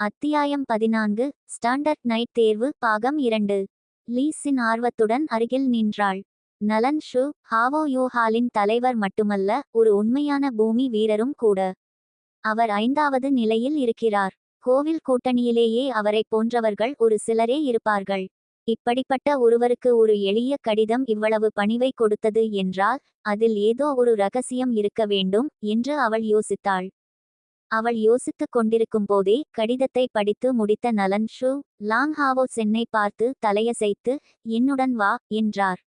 அத்தியாயம் பதினான்கு standard night தேர்வு பாகம் இரண்டு. லீஸின் ஆர்வத்துடன் அருகில் நின்றாள். நலன் ஷு ஹாவோ யூஹாலின் தலைவர் மட்டுமல்ல ஒரு உண்மையான பூமி வீரரும் கூட. அவர் ஐந்தாவது நிலையில் இருக்கிறார். கோவில் கூட்டணியிலேயே அவரைப் போன்றவர்கள் ஒரு சிலரே இருப்பார்கள். இப்படிப்பட்ட ஒருவருக்கு ஒரு எளிய கடிதம் இவ்வளவு பணிவை கொடுத்தது என்றால் அதில் ஏதோ ஒரு ரகசியம் இருக்க வேண்டும் என்று அவள் யோசித்தாள். அவள் யோசித்துக் கொண்டிருக்கும் போதே கடிதத்தை படித்து முடித்த நலன் ஷூ லாங் ஹாவோ சென்னை பார்த்து தலையசைத்து என்னுடன் வா என்றார்.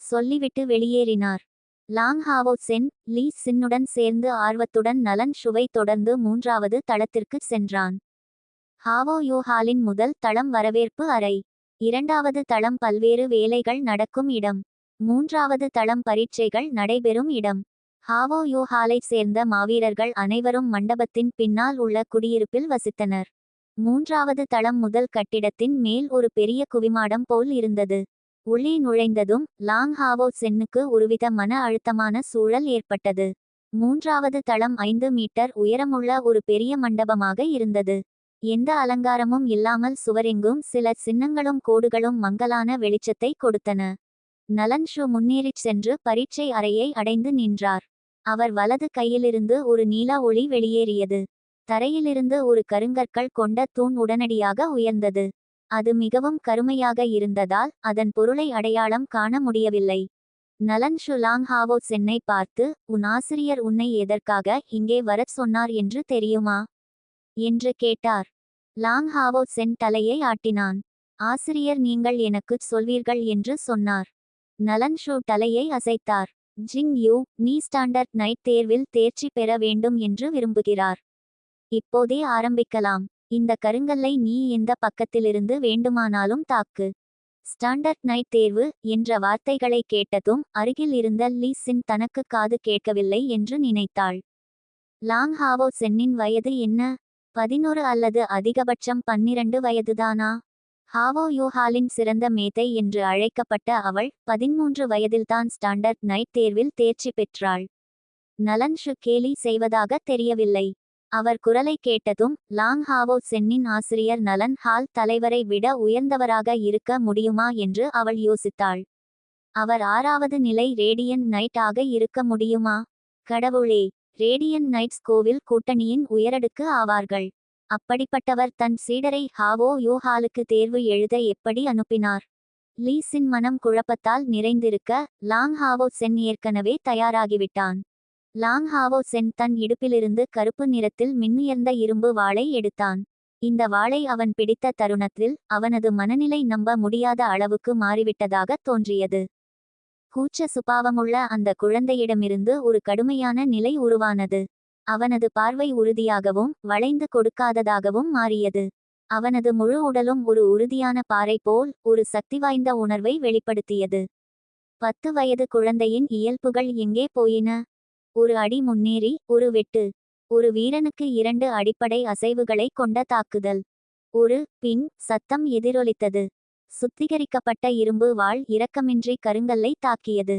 சொல்லிவிட்டு வெளியேறினார். லாங் ஹாவோ சென் லீ சின்னுடன் சேர்ந்து ஆர்வத்துடன் நலன் ஷுவை தொடர்ந்து மூன்றாவது தளத்திற்கு சென்றான். ஹாவோ யூஹாலின் முதல் தளம் வரவேற்பு அறை. இரண்டாவது தளம் பல்வேறு வேலைகள் நடக்கும் இடம். மூன்றாவது தளம் பரீட்சைகள் நடைபெறும் இடம். ஹாவோ யூஹாலைச் சேர்ந்த மாவீரர்கள் அனைவரும் மண்டபத்தின் பின்னால் உள்ள குடியிருப்பில் வசித்தனர். மூன்றாவது தளம் முதல் கட்டிடத்தின் மேல் ஒரு பெரிய குவிமாடம் போல் இருந்தது. உள்ளே நுழைந்ததும் லாங் ஹாவோ சென்னுக்கு ஒருவித மன அழுத்தமான சூழல் ஏற்பட்டது. மூன்றாவது தளம் ஐந்து மீட்டர் உயரமுள்ள ஒரு பெரிய மண்டபமாக இருந்தது. எந்த அலங்காரமும் இல்லாமல் சுவரெங்கும் சில சின்னங்களும் கோடுகளும் மங்கலான வெளிச்சத்தை கொடுத்தன. நலன் ஷு முன்னேறிச் சென்று பரீட்சை அறையை அடைந்து நின்றார். அவர் வலது கையிலிருந்து ஒரு நீல ஒளி வெளியேறியது. தரையிலிருந்து ஒரு கருங்கற்கள் கொண்ட தூண் உடனடியாக உயர்ந்தது. அது மிகவும் கருமையாக இருந்ததால் அதன் பொருளை அடையாளம் காண முடியவில்லை. நலன் ஷு ஹாவோ சென்னை பார்த்து உன் ஆசிரியர் உன்னை எதற்காக இங்கே வரச் சொன்னார் என்று தெரியுமா என்று கேட்டார். லாங் ஹாவோ சென் தலையை ஆட்டினான். ஆசிரியர் நீங்கள் எனக்குச் சொல்வீர்கள் என்று சொன்னார். நலன் ஷூ தலையை அசைத்தார். ஜிங் யூ நீ ஸ்டாண்டர்ட் நைட் தேர்வில் தேர்ச்சி பெற வேண்டும் என்று விரும்புகிறார். இப்போதே ஆரம்பிக்கலாம். இந்த கருங்கல்லை நீ எந்த பக்கத்திலிருந்து வேண்டுமானாலும் தாக்கு. ஸ்டாண்டர்ட் நைட் தேர்வு என்ற வார்த்தைகளை கேட்டதும் அருகில் இருந்த லீ சின் தனக்கு காது கேட்கவில்லை என்று நினைத்தாள். லாங் ஹாவோ சென்னின் வயது என்ன? பதினொரு அல்லது அதிகபட்சம் பன்னிரண்டு வயதுதானா? ஹாவோ யூஹாலின் சிறந்த மேதை என்று அழைக்கப்பட்ட அவள் பதிமூன்று வயதில்தான் ஸ்டாண்டர்ட் நைட் தேர்வில் தேர்ச்சி பெற்றாள். நலன் ஷுகேலி செய்வதாக தெரியவில்லை. அவர் குரலை கேட்டதும் லாங் ஹாவோ சென்னின் ஆசிரியர் நலன் ஹால் தலைவரை விட உயர்ந்தவராக இருக்க முடியுமா என்று அவள் யோசித்தாள். அவர் ஆறாவது நிலை ரேடியன் நைட் ஆக இருக்க முடியுமா? கடவுளே ரேடியன் நைட்ஸ் கோவில் கூட்டணியின் உயரடுக்கு ஆவார்கள். அப்படிப்பட்டவர் தன் சீடரை ஹாவோ யூஹாலுக்கு தேர்வு எழுத எப்படி அனுப்பினார்? லீஸின் மனம் குழப்பத்தால் நிறைந்திருக்க லாங் ஹாவோ சென் ஏற்கனவே தயாராகிவிட்டான். லாங் ஹாவோ சென் தன் இடுப்பிலிருந்து கருப்பு நிறத்தில் மின்னுயர்ந்த இரும்பு வாளை எடுத்தான். இந்த வாளை அவன் பிடித்த தருணத்தில் அவனது மனநிலை நம்ப முடியாத அளவுக்கு மாறிவிட்டதாக தோன்றியது. கூச்ச சுபாவமுள்ள அந்த குழந்தையிடமிருந்து ஒரு கடுமையான நிலை உருவானது. அவனது பார்வை உறுதியாகவும் வளைந்து கொடுக்காததாகவும் மாறியது. அவனது முழு உடலும் ஒரு உறுதியான பாறை போல் ஒரு சக்தி வாய்ந்த உணர்வை வெளிப்படுத்தியது. பத்து வயது குழந்தையின் இயல்புகள் எங்கே போயின? ஒரு அடி முன்னேறி ஒரு வெட்டு. ஒரு வீரனுக்கு இரண்டு அடிப்படை அசைவுகளை கொண்ட தாக்குதல். ஒரு பின் சத்தம் எதிரொலித்தது. சுத்திகரிக்கப்பட்ட இரும்பு வாள் இரக்கமின்றி கருங்கல்லை தாக்கியது.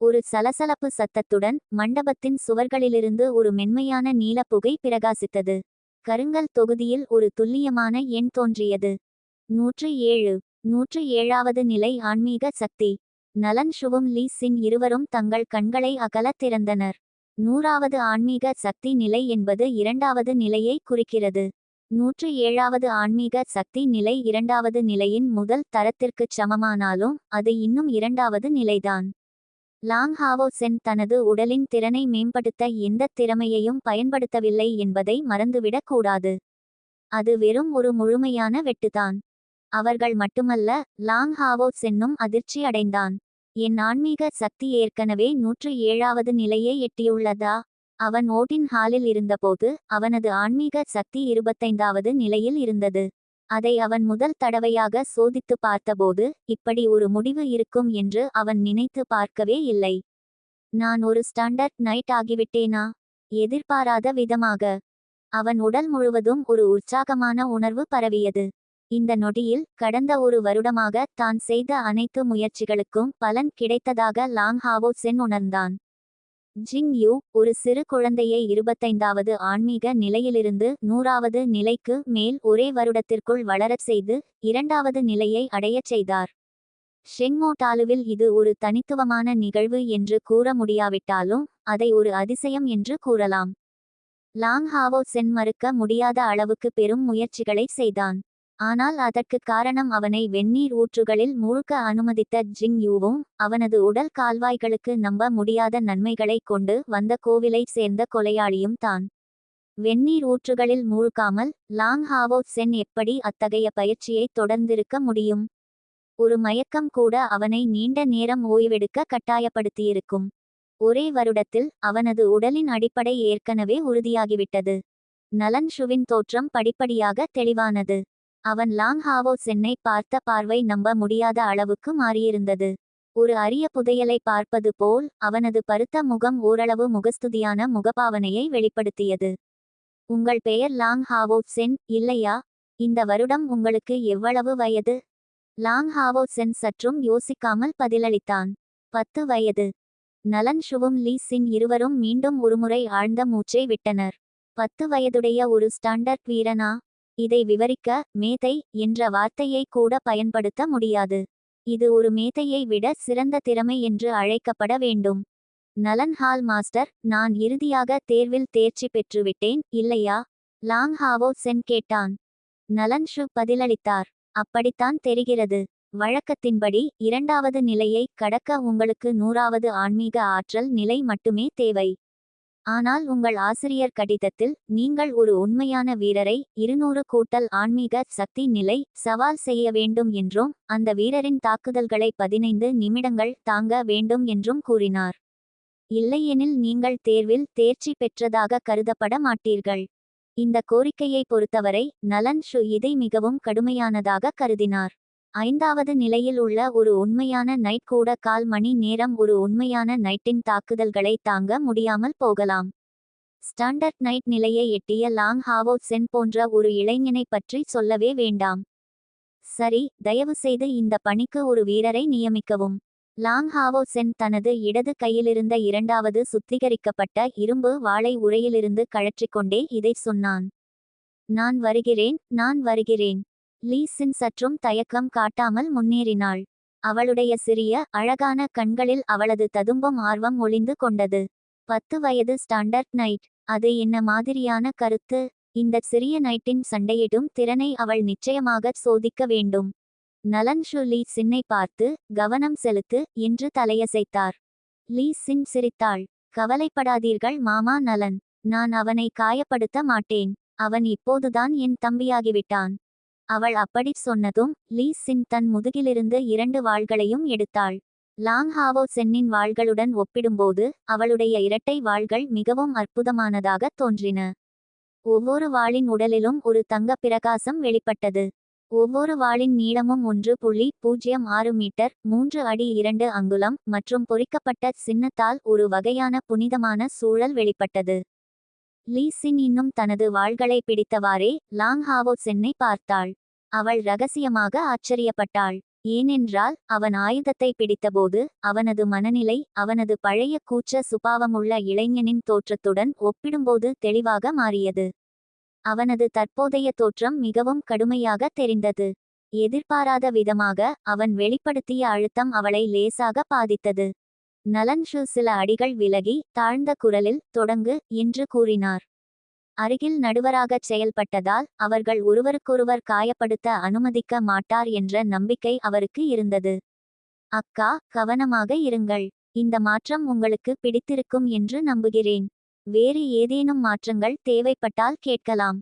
ஒரு சலசலப்பு சத்தத்துடன் மண்டபத்தின் சுவர்களிலிருந்து ஒரு மென்மையான நீலப்புகை புகை பிரகாசித்தது. கருங்கல் தொகுதியில் ஒரு துல்லியமான எண் தோன்றியது. நூற்று ஏழு நூற்று ஏழாவது நிலை ஆன்மீக சக்தி. நலன் ஷுவும் லீ சின் இருவரும் தங்கள் கண்களை அகலத் திறந்தனர். நூறாவது ஆன்மீக சக்தி நிலை என்பது இரண்டாவது நிலையை குறிக்கிறது. நூற்று ஏழாவது ஆன்மீக சக்தி நிலை இரண்டாவது நிலையின் முதல் தரத்திற்குச் சமமானாலும் அது இன்னும் இரண்டாவது நிலைதான். லாங் ஹாவோ சென் தனது உடலின் திறனை மேம்படுத்த எந்த திறமையையும் பயன்படுத்தவில்லை என்பதை மறந்துவிடக் கூடாது. அது வெறும் ஒரு முழுமையான வெட்டுதான். அவர்கள் மட்டுமல்ல லாங் ஹாவோ சென்னும் அதிர்ச்சி அடைந்தான். என் ஆன்மீக சக்தி ஏற்கனவே நூற்று ஏழாவது நிலையை எட்டியுள்ளதா? அவன் ஓட்டின் ஹாலில் இருந்தபோது அவனது ஆன்மீக சக்தி இருபத்தைந்தாவது நிலையில் இருந்தது. அதை அவன் முதல் தடவையாக சோதித்து பார்த்தபோது இப்படி ஒரு முடிவு இருக்கும் என்று அவன் நினைத்து பார்க்கவே இல்லை. நான் ஒரு ஸ்டாண்டர்ட் நைட் ஆகிவிட்டேனா? எதிர்பாராத விதமாக. அவன் உடல் முழுவதும் ஒரு உற்சாகமான உணர்வு பரவியது. இந்த நொடியில் கடந்த ஒரு வருடமாக தான் செய்த அனைத்து முயற்சிகளுக்கும் பலன் கிடைத்ததாக லாங் ஹாவோ சென் உணர்ந்தான். ஜிங் யூ ஒரு சிறு குழந்தையை இருபத்தைந்தாவது ஆன்மீக நிலையிலிருந்து நூறாவது நிலைக்கு மேல் ஒரே வருடத்திற்குள் வளரச் செய்து இரண்டாவது நிலையை அடையச் செய்தார். ஷெங்மோட்டாலுவில் இது ஒரு தனித்துவமான நிகழ்வு என்று கூற முடியாவிட்டாலும் அதை ஒரு அதிசயம் என்று கூறலாம். லாங் ஹாவோ சென் மறுக்க முடியாத அளவுக்கு பெரும் முயற்சிகளை செய்தான். ஆனால் அதற்கு காரணம் அவனை வெந்நீர் ஊற்றுகளில் மூழ்க அனுமதித்த ஜிங் யூவும் அவனது உடல் கால்வாய்களுக்கு நம்ப முடியாத நன்மைகளைக் கொண்டு வந்த கோவிலை சேர்ந்த கொலையாளியும் தான். வெந்நீர் ஊற்றுகளில் மூழ்காமல் லாங் ஹாவோ சென் எப்படி அத்தகைய பயிற்சியை தொடர்ந்திருக்க முடியும்? ஒரு மயக்கம் கூட அவனை நீண்ட நேரம் ஓய்வெடுக்க கட்டாயப்படுத்தியிருக்கும். ஒரே வருடத்தில் அவனது உடலின் அடிப்படை ஏற்கனவே உறுதியாகிவிட்டது. நலன் ஷுவின் தோற்றம் படிப்படியாக தெளிவானது. அவன் லாங் ஹாவோ சென்னை பார்த்த பார்வை நம்ப முடியாத அளவுக்கு மாறியிருந்தது. ஒரு அரிய புதையலை பார்ப்பது போல் அவனது பருத்த முகம் ஓரளவு முகஸ்துதியான முகபாவனையை வெளிப்படுத்தியது. உங்கள் பெயர் லாங் ஹாவோ சென் இல்லையா? இந்த வருடம் உங்களுக்கு எவ்வளவு வயது? லாங் ஹாவோ சென் சற்றும் யோசிக்காமல் பதிலளித்தான். பத்து வயது. நலன் ஷுவும் லீ சின் இருவரும் மீண்டும் ஒருமுறை ஆழ்ந்த மூச்சை விட்டனர். பத்து வயதுடைய ஒரு ஸ்டாண்டர்ட் வீரனா? இதை விவரிக்க மேதை என்ற வார்த்தையை கூட பயன்படுத்த முடியாது. இது ஒரு மேதையை விட சிறந்த திறமை என்று அழைக்கப்பட வேண்டும். நலன் ஹால் மாஸ்டர் நான் இறுதியாக தேர்வில் தேர்ச்சி பெற்றுவிட்டேன் இல்லையா? லாங் ஹாவோ சென் கேட்டான். நலன் ஷு பதிலளித்தார். அப்படித்தான் தெரிகிறது. வழக்கத்தின்படி இரண்டாவது நிலையை கடக்க உங்களுக்கு நூறாவது ஆன்மீக ஆற்றல் நிலை மட்டுமே தேவை. ஆனால் உங்கள் ஆசிரியர் கடிதத்தில் நீங்கள் ஒரு உண்மையான வீரரை இருநூறு கூட்டல் ஆன்மீக சக்தி நிலை சவால் செய்ய வேண்டும் என்றும் அந்த வீரரின் தாக்குதல்களை பதினைந்து நிமிடங்கள் தாங்க வேண்டும் என்றும் கூறினார். இல்லையெனில் நீங்கள் தேர்வில் தேர்ச்சி பெற்றதாக கருதப்பட மாட்டீர்கள். இந்த கோரிக்கையை பொறுத்தவரை நலன் ஷு இதை மிகவும் கடுமையானதாக கருதினார். ஐந்தாவது நிலையில் உள்ள ஒரு உண்மையான நைட் கூட கால் மணி நேரம் ஒரு உண்மையான நைட்டின் தாக்குதல்களை தாங்க முடியாமல் போகலாம். ஸ்டாண்டர்ட் நைட் நிலையை எட்டிய லாங் ஹாவோ சென் போன்ற ஒரு இளைஞனை பற்றி சொல்லவே வேண்டாம். சரி தயவுசெய்து இந்த பணிக்கு ஒரு வீரரை நியமிக்கவும். லாங் ஹாவோ சென் தனது இடது கையிலிருந்த இரண்டாவது சுத்திகரிக்கப்பட்ட இரும்பு வாளை உரையிலிருந்து கழற்றிக்கொண்டே இதை சொன்னான். நான் வருகிறேன் நான் வருகிறேன். லீ சின் சற்றும் தயக்கம் காட்டாமல் முன்னேறினாள். அவளுடைய சிறிய அழகான கண்களில் அவளது ததும்பும் ஆர்வம் ஒளிந்து கொண்டது. பத்து வயது ஸ்டாண்டர்ட் நைட். அது என்ன மாதிரியான கருத்து? இந்த சிறிய நைட்டின் சண்டையிடும் திறனை அவள் நிச்சயமாக சோதிக்க வேண்டும். நலன் ஷு லீ சின்னை பார்த்து கவனம் செலுத்து என்று தலையசைத்தார். லீ சின் சிரித்தாள். கவலைப்படாதீர்கள் மாமா நலன். நான் அவனை காயப்படுத்த மாட்டேன். அவன் இப்போதுதான் என் தம்பியாகிவிட்டான். அவள் அப்படிச் சொன்னதும் லீ சின் தன் முதுகிலிருந்து இரண்டு வாள்களையும் எடுத்தாள். லாங் ஹாவோ சென்னின் வாள்களுடன் ஒப்பிடும்போது அவளுடைய இரட்டை வாள்கள் மிகவும் அற்புதமானதாக தோன்றின. ஒவ்வொரு வாளின் உடலிலும் ஒரு தங்க பிரகாசம் வெளிப்பட்டது. ஒவ்வொரு வாளின் நீளமும் ஒன்று புள்ளி பூஜ்ஜியம் ஆறு மீட்டர் மூன்று அடி இரண்டு அங்குலம் மற்றும் பொறிக்கப்பட்ட சின்னத்தால் ஒரு வகையான புனிதமான சூழல் வெளிப்பட்டது. லீ சின் இன்னும் தனது வாள்களை பிடித்தவாறே லாங் ஹாவோ சென்னை பார்த்தாள். அவள் ரகசியமாக ஆச்சரியப்பட்டாள். ஏனென்றால் அவன் ஆயுதத்தை பிடித்தபோது அவனது மனநிலை அவனது பழைய கூச்ச சுபாவமுள்ள இளைஞனின் தோற்றத்துடன் ஒப்பிடும்போது தெளிவாக மாறியது. அவனது தற்போதைய தோற்றம் மிகவும் கடுமையாக தெரிந்தது. எதிர்பாராத விதமாக அவன் வெளிப்படுத்திய அழுத்தம் அவளை லேசாக பாதித்தது. நலன்ஷு சில அடிகள் விலகி தாழ்ந்த குரலில் தொடங்கு என்று கூறினார். அருகில் நடுவராகச் செயல்பட்டதால் அவர்கள் ஒருவருக்கொருவர் காயப்படுத்த அனுமதிக்க மாட்டார் என்ற நம்பிக்கை அவருக்கு இருந்தது. அக்கா கவனமாக இருங்கள். இந்த மாற்றம் உங்களுக்கு பிடித்திருக்கும் என்று நம்புகிறேன். வேறு ஏதேனும் மாற்றங்கள் தேவைப்பட்டால் கேட்கலாம்.